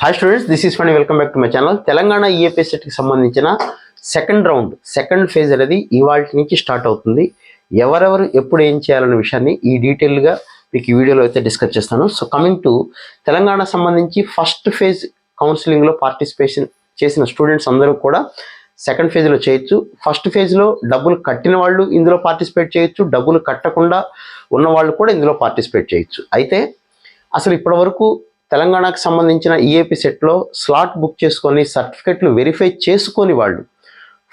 Hi students this is fund welcome back to my channel Telangana E సంబంధించిన second round second phase అనేది ఇవాళ నుంచి start అవుతుంది. ఎవరెవరు ఎప్పుడు ఏం చేయాలనే విషయాన్ని ఈ డీటెయిల్గా మీకు ఈ వీడియోలో అయితే డిస్కస్ చేస్తాను. సో కమింగ్ టు తెలంగాణ సంబంధించి ఫస్ట్ ఫేజ్ కౌన్సిలింగ్లో పార్టిసిపేషన్ చేసిన స్టూడెంట్స్ అందరూ కూడా సెకండ్ ఫేజ్లో చేయొచ్చు. ఫస్ట్ ఫేజ్లో డబ్బులు కట్టిన వాళ్ళు ఇందులో పార్టిసిపేట్ చేయొచ్చు. డబ్బులు కట్టకుండా ఉన్న వాళ్ళు కూడా ఇందులో పార్టిసిపేట్ చేయొచ్చు. అయితే అసలు ఇప్పటివరకు తెలంగాణకు సంబంధించిన ఈఏపీ సెట్లో స్లాట్ బుక్ చేసుకొని సర్టిఫికెట్లు వెరిఫై చేసుకొని వాళ్ళు.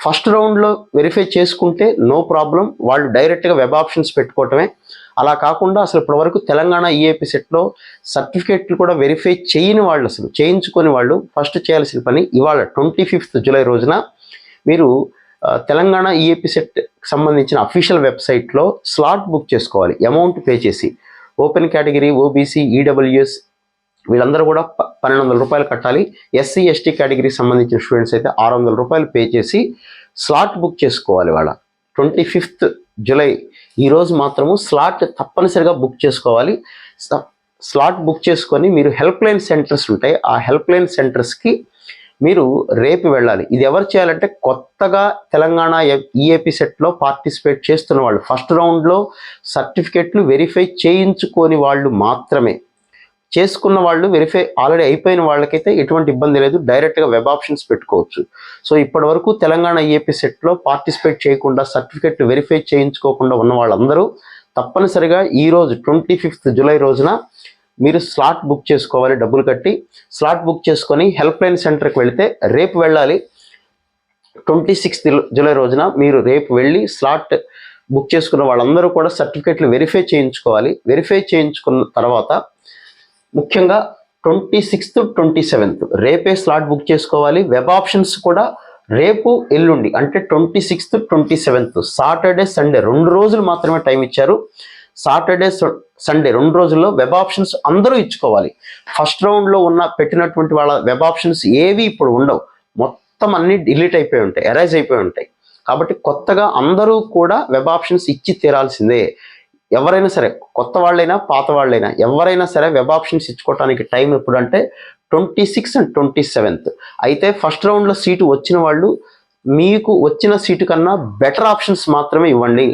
ఫస్ట్ రౌండ్లో వెరిఫై చేసుకుంటే నో ప్రాబ్లం వాళ్ళు డైరెక్ట్గా వెబ్ ఆప్షన్స్ పెట్టుకోవటమే. అలా కాకుండా అసలు ఇప్పటివరకు తెలంగాణ ఈఏపీ సెట్లో సర్టిఫికెట్లు కూడా వెరిఫై చేయని వాళ్ళు అసలు చేయించుకొని వాళ్ళు ఫస్ట్ చేయాల్సిన పని ఇవాళ ట్వంటీ ఫిఫ్త్ జూలై రోజున మీరు తెలంగాణ ఈఏపీ సెట్ సంబంధించిన అఫీషియల్ వెబ్సైట్లో స్లాట్ బుక్ చేసుకోవాలి అమౌంట్ పే చేసి. ఓపెన్ కేటగిరీ ఓబీసీ ఈడబ్ల్యూఎస్ వీళ్ళందరూ కూడా ప- పన్నెండు వందల రూపాయలు కట్టాలి. ఎస్సీ ఎస్టీ కేటగిరీకి సంబంధించిన స్టూడెంట్స్ అయితే ఆరు వందల రూపాయలు పే చేసి స్లాట్ బుక్ చేసుకోవాలి వాళ్ళ. ట్వంటీ ఫిఫ్త్ జూలై ఈరోజు మాత్రము స్లాట్ తప్పనిసరిగా బుక్ చేసుకోవాలి. స్లాట్ బుక్ చేసుకొని మీరు హెల్ప్ లైన్ సెంటర్స్ ఉంటాయి. ఆ హెల్ప్ లైన్ సెంటర్స్కి మీరు రేపు వెళ్ళాలి. ఇది ఎవరు చేయాలంటే కొత్తగా తెలంగాణ ఈఏపీ సెట్లో పార్టిసిపేట్ చేస్తున్న వాళ్ళు. ఫస్ట్ రౌండ్లో సర్టిఫికెట్లు వెరిఫై చేయించుకోని వాళ్ళు మాత్రమే. చేసుకున్న వాళ్ళు వెరిఫై ఆల్రెడీ అయిపోయిన వాళ్ళకైతే ఎటువంటి ఇబ్బంది లేదు. డైరెక్ట్గా వెబ్ ఆప్షన్స్ పెట్టుకోవచ్చు. సో ఇప్పటి వరకు తెలంగాణ ఏపీ సెట్లో పార్టిసిపేట్ చేయకుండా సర్టిఫికెట్ వెరిఫై చేయించుకోకుండా ఉన్న వాళ్ళందరూ తప్పనిసరిగా ఈ రోజు ట్వంటీ ఫిఫ్త్ జూలై రోజున మీరు స్లాట్ బుక్ చేసుకోవాలి డబ్బులు కట్టి. స్లాట్ బుక్ చేసుకొని హెల్ప్ లైన్ సెంటర్కి వెళితే రేపు వెళ్ళాలి. ట్వంటీ సిక్స్త్ జూలై రోజున మీరు రేపు వెళ్ళి స్లాట్ బుక్ చేసుకున్న వాళ్ళందరూ కూడా సర్టిఫికెట్లు వెరిఫై చేయించుకోవాలి. వెరిఫై చేయించుకున్న తర్వాత ముఖ్యంగా ట్వంటీ సిక్స్త్ ట్వంటీ సెవెంత్. రేపే స్లాట్ బుక్ చేసుకోవాలి. వెబ్ ఆప్షన్స్ కూడా రేపు ఎల్లుండి అంటే twenty sixth twenty seventh. Saturday Sunday రెండు రోజులు మాత్రమే టైం ఇచ్చారు. సాటర్డే సండే రెండు రోజుల్లో వెబ్ ఆప్షన్స్ అందరూ ఇచ్చుకోవాలి. ఫస్ట్ రౌండ్లో ఉన్న పెట్టినటువంటి వాళ్ళ వెబ్ ఆప్షన్స్ ఏవి ఇప్పుడు ఉండవు. మొత్తం అన్ని డిలీట్ అయిపోయి ఉంటాయి ఎరైజ్ అయిపోయి ఉంటాయి. కాబట్టి కొత్తగా అందరూ కూడా వెబ్ ఆప్షన్స్ ఇచ్చి తీరాల్సిందే. ఎవరైనా సరే కొత్త వాళ్ళైనా పాత వాళ్ళైనా ఎవరైనా సరే వెబ్ ఆప్షన్స్ ఇచ్చుకోవడానికి టైం ఎప్పుడంటే twenty six and twenty seventh అయితే ఫస్ట్ రౌండ్లో సీటు వచ్చిన వాళ్ళు మీకు వచ్చిన సీటు కన్నా బెటర్ ఆప్షన్స్ మాత్రమే ఇవ్వండి.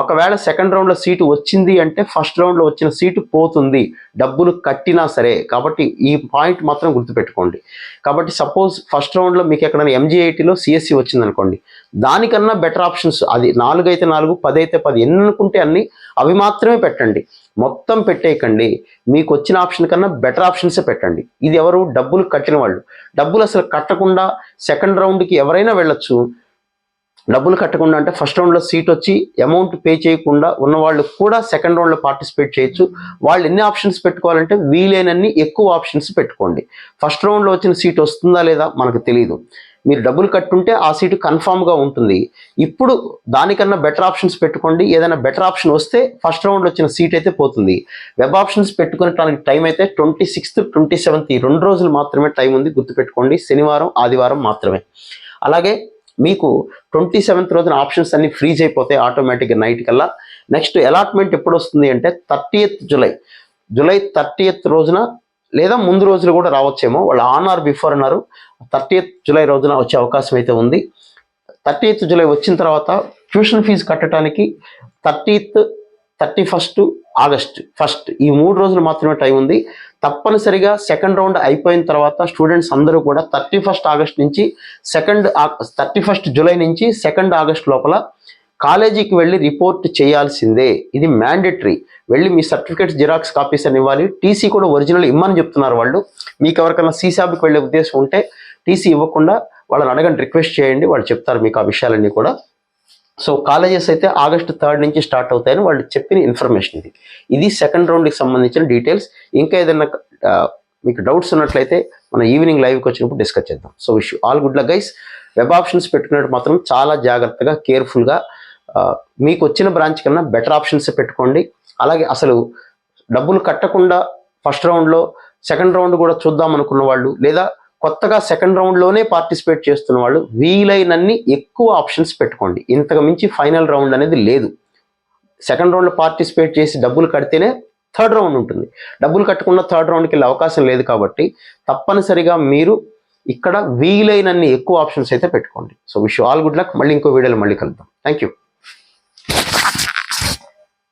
ఒకవేళ సెకండ్ రౌండ్లో సీటు వచ్చింది అంటే ఫస్ట్ రౌండ్లో వచ్చిన సీటు పోతుంది. డబ్బులు కట్టినా సరే. కాబట్టి ఈ పాయింట్ మాత్రం గుర్తుపెట్టుకోండి. కాబట్టి సపోజ్ ఫస్ట్ రౌండ్లో మీకు ఎక్కడైనా ఎంజీఐటీలో సిఎస్సి వచ్చింది అనుకోండి దానికన్నా బెటర్ ఆప్షన్స్ అది నాలుగు అయితే నాలుగు పది అయితే పది ఎన్ని అనుకుంటే అన్ని అవి మాత్రమే పెట్టండి. మొత్తం పెట్టేయకండి. మీకు వచ్చిన ఆప్షన్ కన్నా బెటర్ ఆప్షన్సే పెట్టండి. ఇది ఎవరు? డబ్బులు కట్టిన వాళ్ళు. డబ్బులు అసలు కట్టకుండా సెకండ్ రౌండ్కి ఎవరైనా వెళ్ళొచ్చు. డబ్బులు కట్టకుండా అంటే ఫస్ట్ రౌండ్లో సీట్ వచ్చి అమౌంట్ పే చేయకుండా ఉన్న వాళ్ళు కూడా సెకండ్ రౌండ్లో పార్టిసిపేట్ చేయొచ్చు. వాళ్ళు ఎన్ని ఆప్షన్స్ పెట్టుకోవాలంటే వీలైనన్ని ఎక్కువ ఆప్షన్స్ పెట్టుకోండి. ఫస్ట్ రౌండ్లో వచ్చిన సీట్ వస్తుందా లేదా మనకు తెలియదు మీరు డబ్బులు కట్టుంటే ఆ సీటు కన్ఫామ్గా ఉంటుంది. ఇప్పుడు దానికన్నా బెటర్ ఆప్షన్స్ పెట్టుకోండి. ఏదైనా బెటర్ ఆప్షన్ వస్తే ఫస్ట్ రౌండ్ వచ్చిన సీట్ అయితే పోతుంది. వెబ్ ఆప్షన్స్ పెట్టుకునేటానికి టైం అయితే ట్వంటీ సిక్స్త్ ట్వంటీ సెవెంత్ ఈ రెండు రోజులు మాత్రమే టైం ఉంది గుర్తుపెట్టుకోండి. శనివారం ఆదివారం మాత్రమే. అలాగే మీకు ట్వంటీ సెవెంత్ రోజున ఆప్షన్స్ అన్ని ఫ్రీజ్ అయిపోతాయి ఆటోమేటిక్గా నైట్ కల్లా. నెక్స్ట్ అలాట్మెంట్ ఎప్పుడు వస్తుంది అంటే థర్టీయత్ జూలై జులై థర్టీయత్ రోజున లేదా ముందు రోజులు కూడా రావచ్చేమో. వాళ్ళు ఆన్ ఆర్ బిఫోర్ అన్నారు. థర్టీయత్ జూలై రోజున వచ్చే అవకాశం అయితే ఉంది. థర్టీయత్ జులై వచ్చిన తర్వాత ట్యూషన్ ఫీజు కట్టడానికి thirtieth thirty first August first ఈ మూడు రోజులు మాత్రమే టైం ఉంది. తప్పనిసరిగా సెకండ్ రౌండ్ అయిపోయిన తర్వాత స్టూడెంట్స్ అందరూ కూడా థర్టీ ఫస్ట్ ఆగస్ట్ నుంచి సెకండ్ థర్టీ ఫస్ట్ జూలై నుంచి సెకండ్ ఆగస్ట్ లోపల కాలేజీకి వెళ్ళి రిపోర్ట్ చేయాల్సిందే. ఇది మ్యాండేటరీ. వెళ్ళి మీ సర్టిఫికేట్స్ జిరాక్స్ కాపీస్ అని ఇవ్వాలి. టీసీ కూడా ఒరిజినల్ ఇమ్మని చెప్తున్నారు వాళ్ళు. మీకు ఎవరికైనా సీసాబ్కి వెళ్ళే ఉద్దేశం ఉంటే టీసీ ఇవ్వకుండా వాళ్ళని అడగండి రిక్వెస్ట్ చేయండి వాళ్ళు చెప్తారు మీకు ఆ విషయాలన్నీ కూడా. సో కాలేజెస్ అయితే ఆగస్టు థర్డ్ నుంచి స్టార్ట్ అవుతాయని వాళ్ళు చెప్పిన ఇన్ఫర్మేషన్ ఇది. ఇది సెకండ్ రౌండ్కి సంబంధించిన డీటెయిల్స్. ఇంకా ఏదైనా మీకు డౌట్స్ ఉన్నట్లయితే మన ఈవినింగ్ లైవ్కి వచ్చినప్పుడు డిస్కస్ చేద్దాం. So wish all good luck guys. Web options పెట్టుకున్నట్టు మాత్రం చాలా జాగ్రత్తగా కేర్ఫుల్గా మీకు వచ్చిన బ్రాంచ్ కన్నా బెటర్ ఆప్షన్స్ పెట్టుకోండి. అలాగే అసలు డబ్బులు కట్టకుండా ఫస్ట్ రౌండ్లో సెకండ్ రౌండ్ కూడా చూద్దాం అనుకున్న వాళ్ళు లేదా కొత్తగా సెకండ్ రౌండ్లోనే పార్టిసిపేట్ చేస్తున్న వాళ్ళు వీలైనన్ని ఎక్కువ ఆప్షన్స్ పెట్టుకోండి. ఇంతకు మించి ఫైనల్ రౌండ్ అనేది లేదు. సెకండ్ రౌండ్లో పార్టిసిపేట్ చేసి డబ్బులు కడితేనే థర్డ్ రౌండ్ ఉంటుంది. డబ్బులు కట్టకుండా థర్డ్ రౌండ్కి వెళ్ళే అవకాశం లేదు కాబట్టి తప్పనిసరిగా మీరు ఇక్కడ వీలైనన్ని ఎక్కువ ఆప్షన్స్ అయితే పెట్టుకోండి. So wish all good luck మళ్ళీ ఇంకో వీడియోలో మళ్ళీ కలుద్దాం. Thank you